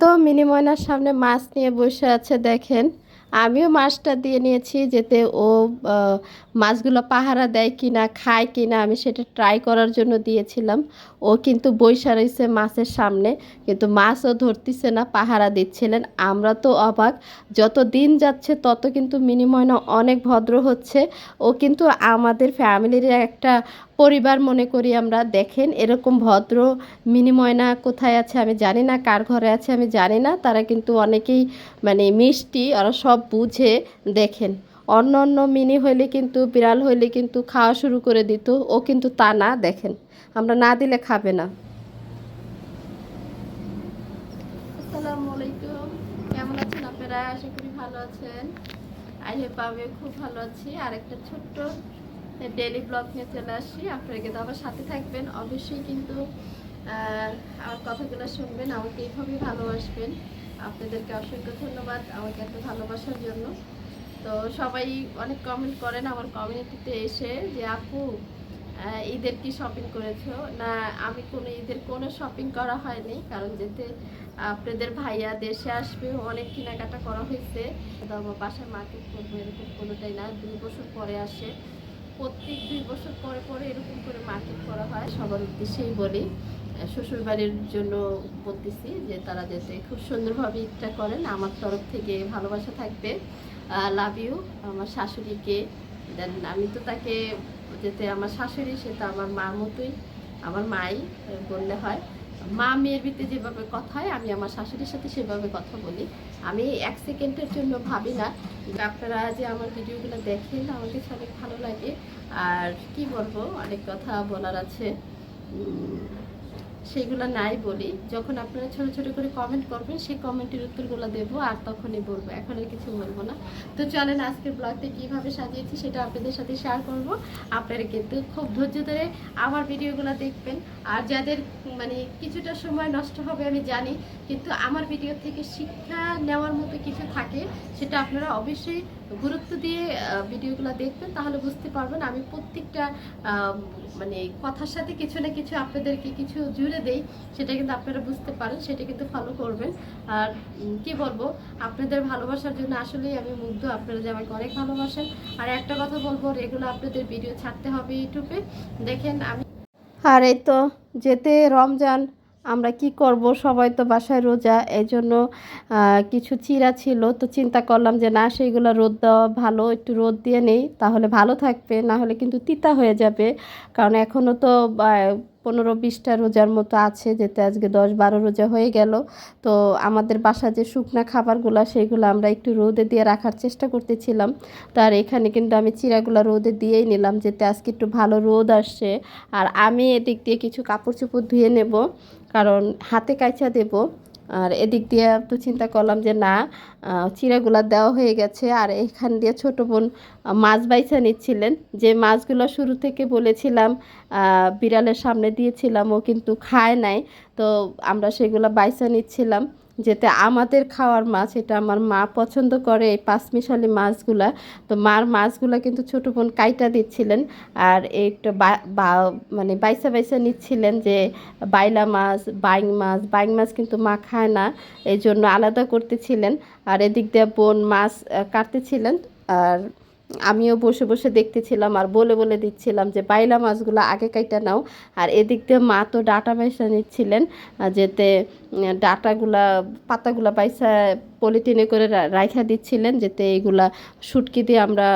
তো মিনি ময়নার সামনে মাছ নিয়ে বসে আছে দেখেন। আমিও মাছটা দিয়ে নিয়েছি যেতে ও মাছগুলো পাহারা দেয় কিনা, খায় কিনা আমি সেটা ট্রাই করার জন্য দিয়েছিলাম। ও কিন্তু বৈশা রয়েছে মাছের সামনে, কিন্তু মাছও ধরতেছে না, পাহারা দিচ্ছিলেন। আমরা তো অবাক, যত দিন যাচ্ছে তত কিন্তু মিনি ময়না অনেক ভদ্র হচ্ছে। ও কিন্তু আমাদের ফ্যামিলির একটা পরিবার মনে করি আমরা, দেখেন এরকম ভদ্র মিনি ময়না কোথায় আছে আমি জানি না, কার ঘরে আছে আমি জানি না, তারা কিন্তু অনেকেই মানে মিষ্টি, ওরা সব বুঝে দেখেন। অন্য অন্য মিনি হইলে কিন্তু, বিড়াল হইলে কিন্তু খাওয়া শুরু করে দিত, ও কিন্তু তা না দেখেন। আমরা না দিলে খাবে না। কেমন আপনারা? ভালো আছেন। খুব ভালো আছি। আর একটা ছোট্ট ডেলি চলে আপনারা কিন্তু আমার সাথে থাকবেন। অবশ্যই কিন্তু আমার কথাগুলো শুনবেন। আমাকে এইভাবেই ভালোবাসবেন। আপনাদেরকে অসংখ্য ধন্যবাদ আমাকে এত ভালোবাসার জন্য। তো সবাই অনেক কমেন্ট করেন আমার কমিউনিটিতে এসে যে, আপু ঈদের কি শপিং করেছ? না, আমি কোনো ঈদের কোনো শপিং করা হয়নি, কারণ যেতে আপনাদের ভাইয়া দেশে আসবে, অনেক কেনাকাটা করা হয়েছে। আমার বাসায় মার্কেট করব এরকম কোনোটাই না, দুই বছর পরে আসে। প্রত্যেক দুই বছর পরে পরে এরকম করে মার্কেট করা হয়, সবার উদ্দেশ্যেই বলি। শ্বশুরবাড়ির জন্য বলতেছি যে তারা যাতে খুব সুন্দরভাবে ঈদটা করেন। আমার তরফ থেকে ভালোবাসা থাকবে। লাভ ইউ আমার শাশুড়িকে। দেন আমি তো তাকে যেতে আমার শাশুড়ি, সে তো আমার মার মতোই, আমার মাই বললে হয়। মা মেয়ের ভিতরে যেভাবে কথা হয়, আমি আমার শাশুড়ির সাথে সেভাবে কথা বলি। আমি এক সেকেন্ডের জন্য ভাবি না আপনারা যে আমার ভিডিওগুলো দেখেন, আমার কাছে অনেক ভালো লাগে। আর কি বলব, অনেক কথা বলার আছে। সেগুলো নাই বলি। যখন আপনারা ছোট ছোট করে কমেন্ট করবেন, সেই কমেন্টের উত্তরগুলো দেবো আর তখনই বলব। এখন আর কিছু বলব না। তো চলেন আজকের ব্লগটা কীভাবে সাজিয়েছি সেটা আপনাদের সাথে শেয়ার করব। আপনারা কিন্তু খুব ধৈর্য ধরে আমার ভিডিওগুলো দেখবেন। আর যাদের মানে কিছুটা সময় নষ্ট হবে আমি জানি, কিন্তু আমার ভিডিও থেকে শিক্ষা নেওয়ার মতো কিছু থাকে, সেটা আপনারা অবশ্যই গুরুত্ব দিয়ে ভিডিওগুলো দেখবেন, তাহলে বুঝতে পারবেন আমি প্রত্যেকটা মানে কথার সাথে কিছু না কিছু আপনাদেরকে কিছু জুড়ে দেই, সেটা কিন্তু আপনারা বুঝতে পারেন, সেটা কিন্তু ফলো করবেন। আর কি বলব, আপনাদের ভালোবাসার জন্য আসলেই আমি মুগ্ধ, আপনারা যে আমাকে অনেক ভালোবাসেন। আর একটা কথা বলব রেগুলার আপনাদের ভিডিও ছাড়তে হবে ইউটিউবে। দেখেন আমি আর এই তো, যেতে রমজান আমরা কি করব? সবাই তো বাসায় রোজা এই জন্য কিছু চিরা ছিল। তো চিন্তা করলাম যে, না, সেইগুলো রোদ দেওয়া ভালো, একটু রোদ দিয়ে নেই। তাহলে ভালো থাকবে, না হলে কিন্তু তিতা হয়ে যাবে। কারণ এখনও তো পনেরো বিশটা রোজার মতো আছে, যেতে আজকে দশ বারো রোজা হয়ে গেল। তো আমাদের বাসা যে শুকনা খাবারগুলো, সেগুলো আমরা একটু রোদে দিয়ে রাখার চেষ্টা করতেছিলাম। তার এখানে কিন্তু আমি চিরাগুলো রোদে দিয়েই নিলাম, যেতে আজকে একটু ভালো রোদ আসছে। আর আমি এদিক দিয়ে কিছু কাপড় চোপড় ধুয়ে নেব, কারণ হাতে কাঁচা দেব। আর এদিক দিয়ে তো চিন্তা করলাম যে না চিড়াগুলা দেওয়া হয়ে গেছে। আর এখান দিয়ে ছোট বোন মাছ বাইছা নিচ্ছিলেন। যে মাছগুলো শুরু থেকে বলেছিলাম বিড়ালের সামনে দিয়েছিলাম, ও কিন্তু খায় নাই। তো আমরা সেগুলো বাইসা নিচ্ছিলাম। যেতে আমাদের খাওয়ার মাছ, এটা আমার মা পছন্দ করে, এই পাঁচমিশালি মাছগুলা। তো মার মাছগুলা কিন্তু ছোটো বোন কাইটা দিচ্ছিলেন আর একটু মানে বাইসা বাইসা নিচ্ছিলেন যে বাইলা মাছ, বাইং মাছ বাইং মাছ কিন্তু মা খায় না এই জন্য আলাদা করতেছিলেন। আর এদিক দিয়ে বোন মাছ কাটতেছিলেন। আর আমিও বসে বসে দেখতেছিলাম আর বলে বলে দিচ্ছিলাম যে বাইলা মাছগুলো আগে কাইটা নাও। আর এদিক দিয়ে মা তো ডাটা বাইসা নিচ্ছিলেন যেতে ডাটাগুলা, পাতাগুলা বাইসা পলিথিনে করে রাইখা দিচ্ছিলেন যাতে এইগুলা শুটকি দিয়ে আমরা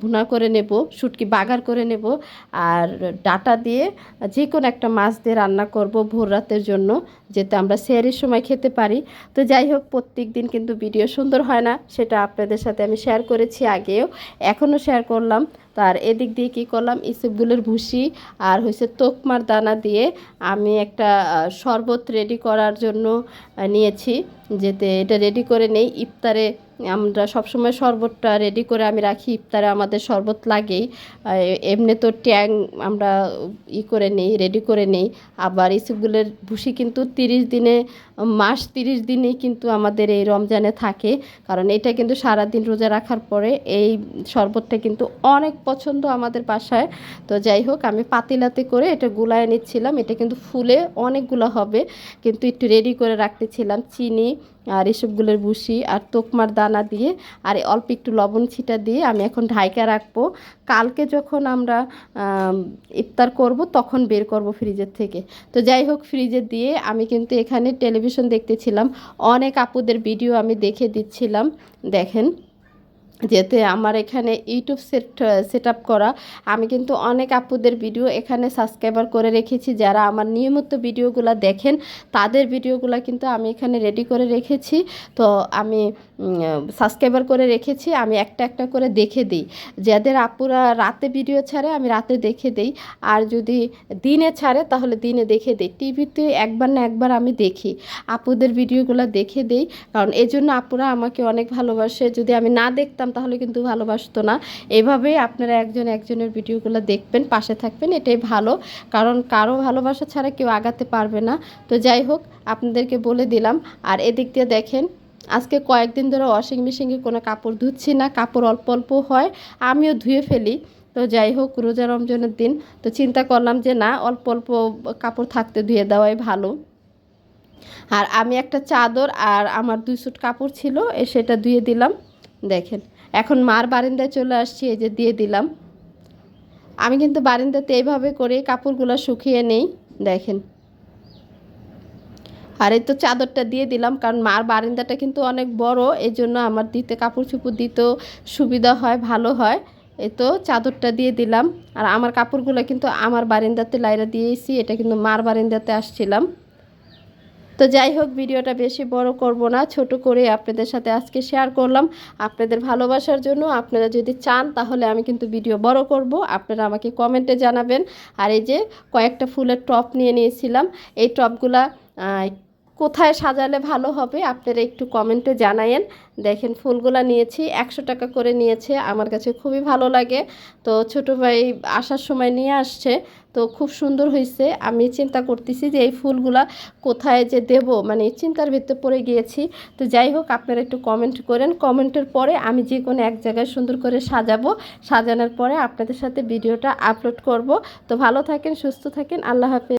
ভুনা করে নেব শুটকি বাগার করে নেব আর ডাটা দিয়ে যে কোনো একটা মাছ দিয়ে রান্না করব ভোর রাতের জন্য যাতে আমরা শেয়ারের সময় খেতে পারি। তো যাই হোক, প্রত্যেক দিন কিন্তু ভিডিও সুন্দর হয় না, সেটা আপনাদের সাথে আমি শেয়ার করেছি আগেও, এখনও শেয়ার করলাম। তার এদিক দিয়ে কী করলাম? ইসবগুলের ভুসি আর হয়েছে তোকমার দানা দিয়ে আমি একটা শরবত রেডি করার জন্য নিয়েছি। যেতে এটা রেডি করে নেই। ইফতারে আমরা সবসময় শরবতটা রেডি করে আমি রাখি, ইফতারে আমাদের শরবত লাগেই। এমনি তো ট্যাং আমরা ই করে নেই রেডি করে নেই। আবার ইসবগুলের ভুসি কিন্তু তিরিশ দিনে, মাস তিরিশ দিনেই কিন্তু আমাদের এই রমজানে থাকে। কারণ এটা কিন্তু সারাদিন রোজা রাখার পরে এই শরবতটা কিন্তু অনেক পছন্দ আমাদের বাসায়। তো যাই হোক, আমি পাতিলাতে করে এটা গুলায় নিচ্ছিলাম। এটা কিন্তু ফুলে অনেকগুলো হবে। কিন্তু একটু রেডি করে রাখতেছিলাম। চিনি আর এসবগুলোর ভুসি আর তোকমার দানা দিয়ে আর অল্প একটু লবণ ছিটা দিয়ে আমি এখন ঢাইকা রাখব। কালকে যখন আমরা ইফতার করব তখন বের করব ফ্রিজের থেকে। তো যাই হোক ফ্রিজে দিয়ে আমি কিন্তু এখানে টেলিভিশন দেখতেছিলাম। অনেক আপুদের ভিডিও আমি দেখে দিচ্ছিলাম। দেখেন। যেতে আমার এখানে ইউটিউব সেট সেট আপ করা। আমি কিন্তু অনেক আপুদের ভিডিও এখানে সাবস্ক্রাইবার করে রেখেছি। যারা আমার নিয়মিত ভিডিওগুলো দেখেন, তাদের ভিডিওগুলো কিন্তু আমি এখানে রেডি করে রেখেছি। তো আমি সাবস্ক্রাইবার করে রেখেছি। আমি একটা একটা করে দেখে দিই। যাদের আপুরা রাতে ভিডিও ছাড়ে, আমি রাতে দেখে দিই। আর যদি দিনে ছাড়ে, তাহলে দিনে দেখে দিই। টিভিতে একবার না একবার আমি দেখি। আপুদের ভিডিওগুলো দেখে দিই। কারণ এই জন্য আপুরা আমাকে অনেক ভালোবাসে। যদি আমি না দেখতাম তাহলে কিন্তু ভালোবাসতো না। এভাবেই আপনারা একজন একজনের ভিডিওগুলো দেখবেন, পাশে থাকবেন, এটাই ভালো। কারণ কারও ভালোবাসা ছাড়া কেউ আগাতে পারবে না। তো যাই হোক, আপনাদেরকে বলে দিলাম। আর এদিক দিয়ে দেখেন, আজকে কয়েকদিন ধরে ওয়াশিং মেশিনে কোনো কাপড় ধুচ্ছি না, কাপড় অল্প অল্প হয়, আমিও ধুয়ে ফেলি। তো যাই হোক, রোজা রমজানের দিন, তো চিন্তা করলাম যে না, অল্প অল্প কাপড় থাকতে ধুয়ে দেওয়াই ভালো। আর আমি একটা চাদর আর আমার দুই সুট কাপড় ছিল সেটা ধুয়ে দিলাম। দেখেন এখন মার বারিন্দায় চলে আসছি, এই যে দিয়ে দিলাম। আমি কিন্তু বারিন্দাতে এইভাবে করে কাপড়গুলো শুকিয়ে নেই, দেখেন। আর এই তো চাদরটা দিয়ে দিলাম, কারণ মার বারিন্দাটা কিন্তু অনেক বড়, এই জন্য আমার দিতে কাপড় চুপড় দিতেও সুবিধা হয়, ভালো হয়। এই তো চাদরটা দিয়ে দিলাম, আর আমার কাপড়গুলো কিন্তু আমার বারিন্দাতে লাইরা দিয়েছি, এটা কিন্তু মার বারিন্দাতে আসছিলাম। তো যাই হোক, ভিডিওটা বেশি বড় করব না, ছোট করে আপনাদের সাথে আজকে শেয়ার করলাম। আপনাদের ভালোবাসার জন্য আপনারা যদি চান, তাহলে আমি কিন্তু ভিডিও বড় করব। আপনারা আমাকে কমেন্টে জানাবেন। আর এই যে কয়েকটা ফুলের টপ নিয়ে নিয়েছিলাম। এই টপগুলা কোথায় সাজালে ভালো হবে আপনারা একটু কমেন্টে জানায়েন। দেখেন ফুলগুলা নিয়েছি, একশো টাকা করে নিয়েছে, আমার কাছে খুবই ভালো লাগে। তো ছোটো ভাই আসার সময় নিয়ে আসছে, তো খুব সুন্দর হয়েছে আমি চিন্তা করতেছি যে এই ফুলগুলা কোথায় যে দেব মানে চিন্তার ভিতরে পড়ে গিয়েছি। তো যাই হোক, আপনারা একটু কমেন্ট করেন। কমেন্টের পরে আমি যে কোনো এক জায়গায় সুন্দর করে সাজাবো। সাজানোর পরে আপনাদের সাথে ভিডিওটা আপলোড করব। তো ভালো থাকেন, সুস্থ থাকেন, আল্লাহ হাফেজ।